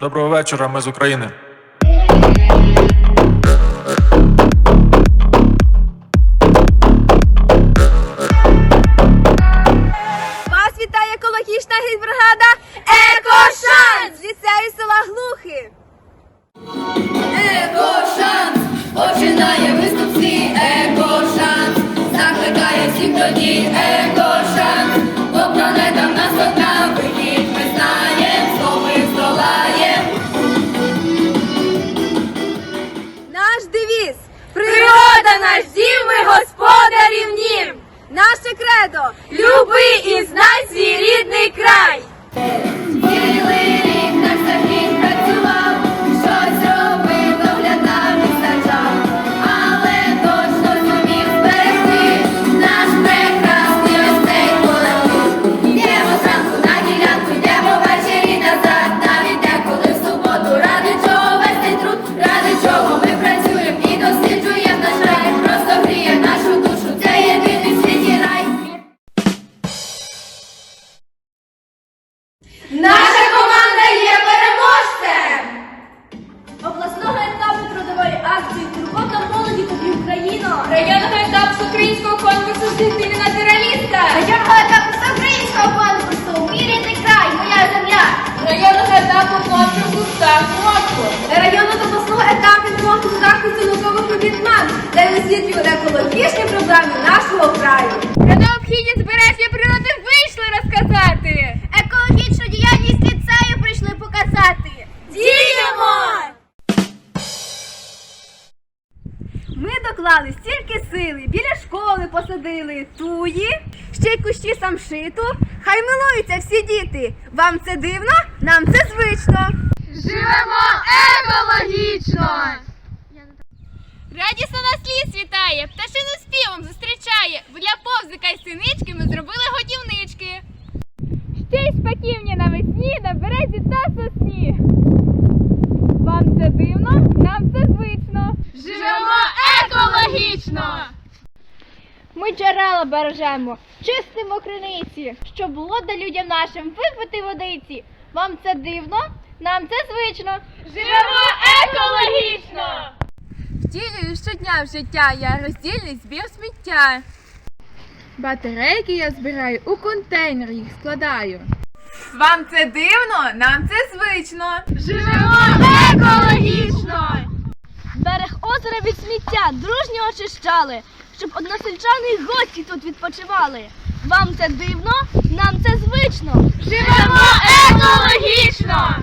Доброго вечора, ми з України. Вас вітає екологічна гідбригада Екошанс з ліцею села Глухи. Екошанс починає виступ свій екошанс, закликає всіх тоді екошанс, Люби і знай конкурсу А я Районного етапу всеукраїнського конкурсу «Мій рідний край, моя земля! Районного етапу конкурсу «Птах мозку! Районного обласного етапу конкурсу захисту наукових робіт МАН, де освітлює екологічні доклали стільки сили, біля школи посадили туї, ще й кущі самшиту. Хай милуються всі діти. Вам це дивно? Нам це звично. Живемо екологічно. Радісно нас ліс вітає, пташину співом зустрічає. Для повзика й синички ми зробили годівнички. Ще й спаківні навесні на березі та сосні. Вам це дивно, нам це звично. Живемо екологічно. Ми джерела бережемо, чистимо криниці, щоб було де людям нашим випити водиці. Вам це дивно, нам це звично. Живемо екологічно. Втілюю щодня в життя я роздільний збір сміття. Батарейки я збираю у контейнер їх складаю. Вам це дивно? Нам це звично. Живемо екологічно! Берег озера від сміття дружньо очищали, щоб односельчани й гості тут відпочивали. Вам це дивно, нам це звично. Живемо екологічно!